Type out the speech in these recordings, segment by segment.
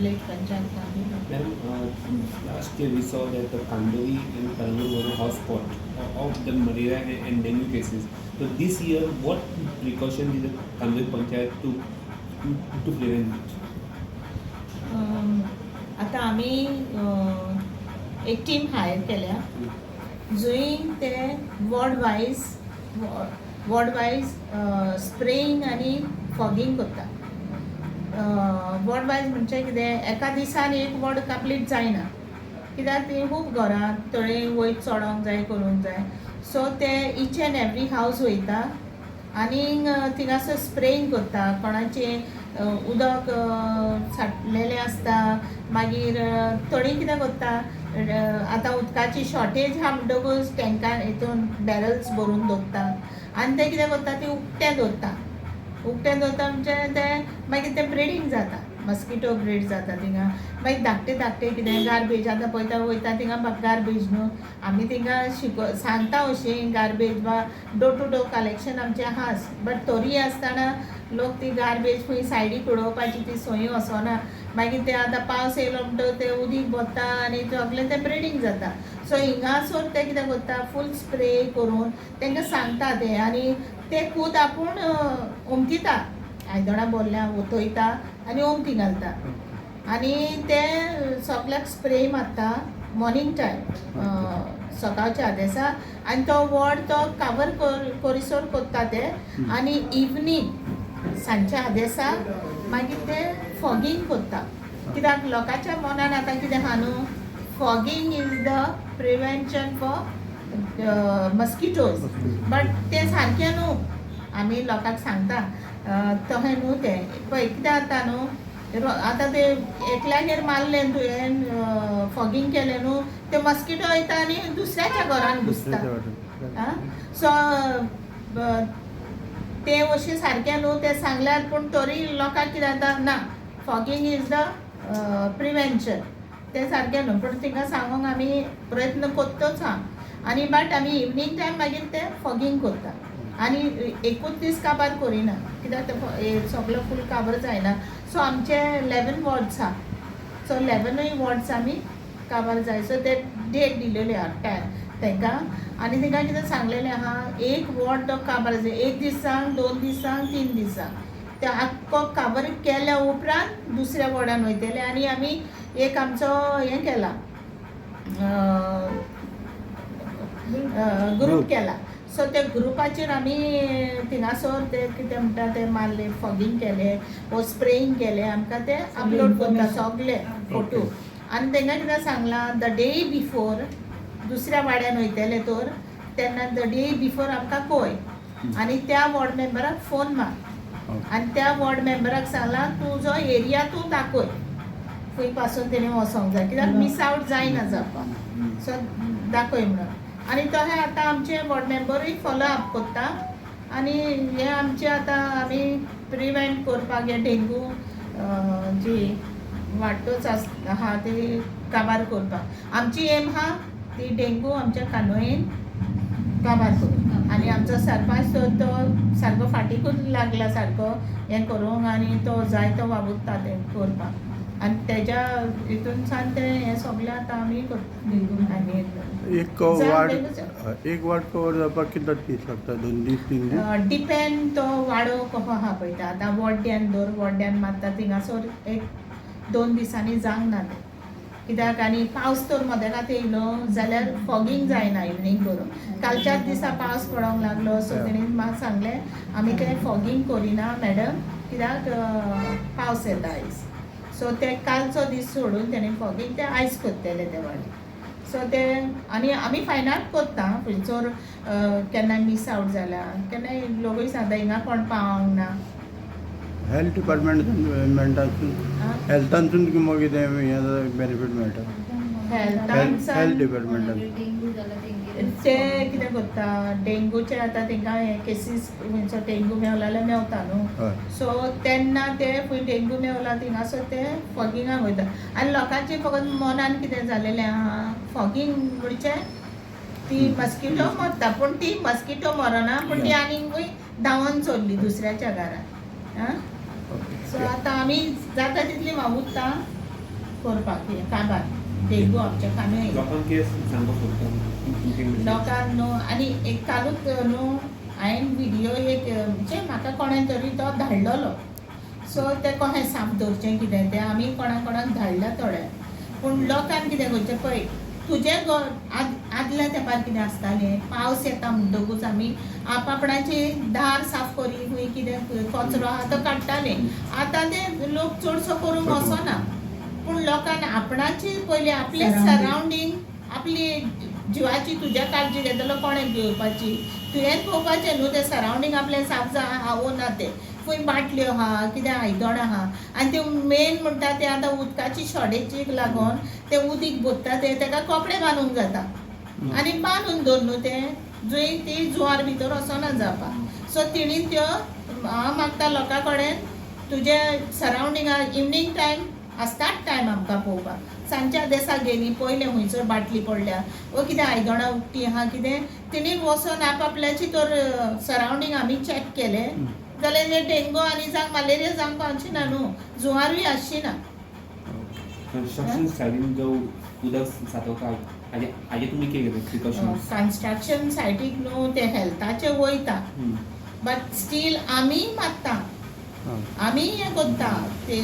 Late Panchayat Gandhi. Madam, uh, last year we saw that the Kandori and Karangur was a hotspot of the malaria and dengue cases. So this year, what precaution did the Kandori Panchayat to to, to prevent it? Um, आता आम्ही um, एक team hire केल्या जंय ते ward wise ward wise spraying आनी fogging करता word wise म्हणजे कितें एका दिसान एक वर्ड कंप्लीट जायना कित्याक ती खूब घरां थोडे वयर चडोंक जाय करूंक जाय. सो ते इच एंड एवरी हावज वयता. आनीक थिंगासर स्प्रेंग करता. कोणाचें उदक अ, साठलेलें आसता मागीर थोडीं कितें करता? आतां उदकाची शॉर्टेज आहा म्हणटकूच टँकार हितून बॅरल्स भरून दवरता आनी ते कितें करता? ती उक्तें दवरता उक्तें दवरता म्हणजे मागीर तें ब्रिडींग जाता. मस्किटो ब्रीड जाता थिंगा मागीर धाकटे धाकटे कितें गार्बेज आतां पळयता वयता थिंगा गार्बेज न्हू आमी थिंगा शिको सांगता अशीं गार्बेज वा डोर टू डोर कलेक्शन आमचें आहाच बट तोरी आसतना लोक ती गार्बेज खंय सायडीक उडोवपाची ती सोयी वचोना मागीर ते आतां पावस येयलो म्हणटकच ते उदीक भरता आनी सगलें तें ब्रिडींग जाता. सो हिंगासर ते कितें करता फूल स्प्रे करून तांकां सांगता ते आनी ते खूद आपूण उमकिता आयदनां बोरल्या ओतयता आनी ओमती घालता. आनी ते सगल्याक स्प्रे मारता मॉर्निंग टायम सकाळच्या आदेसा. आनी तो वॉर्ड तो कावर कोरिसोर कोत्ता ते. आनी इवनींग सांच्या आदेसा मागीर ते फॉगींग कोत्ता कित्याक लोकांच्या मनान आतां कितें आहा न्हू? Fogging is the prevention for mosquitoes but ते सारकें न्हू आमी लोकांक सांगता तशें तहें न्हू तें पळय कितें जाता न्हू? आतां ते एकल्यागेर मारलें तुवें फॉगींग केलें न्हू ते मस्किटो वयता आनी दुसऱ्याच्या घरान घुसता. आं? सो ते अशें सारकें न्हू ते सांगल्यार पूण तरी लोकांक कितें जाता ना फॉगींग इज द प्रिवेंशन तें सारकें न्हू पूण तिंगा सांगूंक आमी प्रयत्न करतोच हा. आनी बट आमी इवनींग टायम मागीर ते फॉगींग करता आनी एकूच दीस काबार करिना? कित्याक ते फ- सगळो फूल काबर जायना सो आमचे इलेवन वॉर्ड्स आहा सो इलेवनूय वॉर्ड्स आमी काबार जाय सो ते डेट दिलेले आहा टायम तांकां आनी तांकां कितें सांगलेलें आहा एक वॉर्ड तो काबार जाय एक दिसांक दोन दिसांक तीन दिसांक ते आख्खो काबर केल्या उपरांत दुसऱ्या वॉर्डान वयतले आनी आमी एक आमचो हें केला. ग्रूप केला. सो ते ग्रुपाचेर आमी थिंगासोर ते कितें म्हणटा ते मारले फॉगींग केले वो स्प्रेईंग केले आमकां ते अपलोड करता सगळे फोटो आनी तांकां कितें सांगलां द डे बिफोर दुसऱ्या वाड्यान वयतले तर तेन्ना द डे बिफोर आमकां पळय आनी त्या वॉर्ड मेंबराक फोन मार. आनी त्या वॉर्ड मेंबराक सांगलां तुजो एरिया तूं दाखय खंयपासून तेणें वचोंक जाय. कित्याक मिस आवट जायना जावपाक. सो दाखय म्हणून. आनी तशें आतां आमचे वॉर्ड मेंबरूय फॉलो अप करता. आनी हे आमचे आतां आमी प्रिवेंट करपाक हे डेंगू जी वाडटोच आस आहा ती काबार करपाक आमची एम आहा ती डेंगू आमच्या कानोयेन काबार करूंक आनी आमचो सरपंच तो तो सारको फाटीकूच लागला सारको हें करूंक आनी तो जाय तो वावुरता तें करपाक आनी तेज्या हितून सान तें हें सगलें आतां आमी करता. आनी एक तेन्ना एक वार्ड कवर जावपाक कितलो दीस लागता दोन दीस तीन दीस डिपेंड तो वाडो कसो आहा पळयता आतां वड्ड्यान दर वड्ड्यान मारता थिंगासोर एक दोन दिसांनी जावंक ना तें कित्याक आनी पावस तर मदेरात येयलो जाल्यार फॉगींग जायना इवनींग करून. कालच्याच दिसा पावस पडोंक लागलो सो Yeah. तेणी म्हाका सांगलें. आमी तें फॉगींग करिना मॅडम कित्याक पावस येता आयज सो ते कालचो दीस सोडून तेणी फॉगींग ते आयज करतले ते वाडी सो ते आनी आमी फायन आर्ट करता खंयचोर केन्नाय मिस आवट जाला केन्नाय लोकूय सांगता हिंगा कोण पावोंक ना हेल्थ डिपार्टमेंटासून आं? हेल्थानसून किंवा कितें हें बेनिफीट मेळटा हेल्थान हेल्थ डिपार्टमेंटान ते कितें करता डेंगूचे आतां तांकां हे केसीस खंयचो डेंगू मेवला जाल्यार मेवता न्हू तेन्ना ते खंय डेंगू मेवला थिंगासर ते फॉगिंगाक वयता. आनी लोकांचे फकत मनान कितें जालेलें आहा फॉगींग म्हणजे ती मस्किटो मरता पूण ती मस्किटो मरना पूण ती आनीकूय धांवन चोरली दुसऱ्याच्या घरान आं सो आतां आमी जाता तितली वावुरता करपाक हें काबार डेंगू आमच्या कामे? लोकांक न्हू आनी एक कालूच न्हू हांवें व्हिडियो एक म्हणजे म्हाका कोणें तरी तो धाडलेलो. सो तें कशें साप दवरचें कितें तें आमी कोणाक कोणाक धाडला थोडे. पूण लोकांक कितें करचें पळय तुजें घर आद आदल्या तेंपार कितें आसतालें पावस येता म्हणटकूच आमी आपापणाची दार साफ करी खंय कितें कचरो आहा तो काडटाले. आतां ते लोक चडसो करूंक वचना पूण लोकांक आपणाची पयली आपले सरावंडींग आपली जिवाची तुज्या काळजी घेतलो कोणें घेवपाची. तुवें पळोवपाचें न्हू तें सरावंडींग आपलें साफ जा आहा वो ना तें. खंय बाटल्यो आहा कितें आयदोणां आहा आनी ते मेन म्हणटा ते आतां उदकाची शॉर्टेजीक लागून ते उदीक भरता ते ताका कपडे बांदूंक जाता. आनी बांदून दवर न्हू ते जुंय ती जुवार भितर वचना जावपाक सो तिणी त्यो हांव मागता लोकां कडेन तुजे सरावंडिंगा इवनींग टायम आसताच टायम आमकां पळोवपाक सांच्या देसा गेली पयले खंयसर बाटली पडल्या. वो कितें आयदोणां उक्ती आहा कितें? तेणी वचोन आपआपल्याची तर सरावंडींग आमी चॅक केलें. जाल्यार हे डेंगू आनी जावं मलेरिया जावंक पावची ना न्हू जुवारूय आसची ना कन्स्ट्रक्शन सायडीन जो उदक साठोवता हाजे हाजे तुमी कितें घेता प्रिकॉशन्स कन्स्ट्रक्शन सायटीक न्हू ते हेल्थाचे वयता बट स्टील आमी मागता. हां. आमी हें करता. ते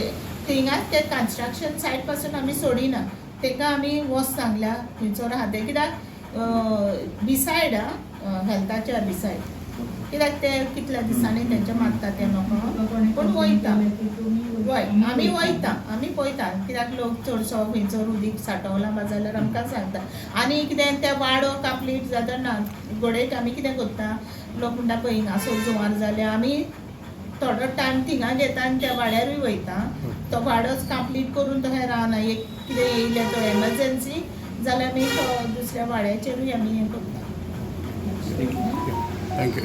थिंगाच ते कन्स्ट्रक्शन सायटपासून आमी सोडिना. ताका आमी वच सांगल्या थंयसर आहा ते कित्याक बिसायड हेल्थाच्या बिसायड कित्याक ते कितल्या दिसांनी तेंचे मागता ते नको पूण वयता वय आमी वयता आमी पळयता कित्याक लोक चडसो खंयचो उदीक सांठवला बा जाल्यार आमकां सांगता. आनी कितें ते वाडो कापलीट जाता ना गोडेक आमी कितें करता? लोक म्हणटा पळय हिंगासर जुवार जाल्यार आमी थोडो टायम थिंगा घेता आनी त्या वाड्यारूय वयता. तो वाडोच कंप्लीट करून तशें रावना. एक कितें येयलें तो एमर्जन्सी जाल्यार आमी तो दुसऱ्या वाड्याचेरूय आमी हें करता. थँक्यू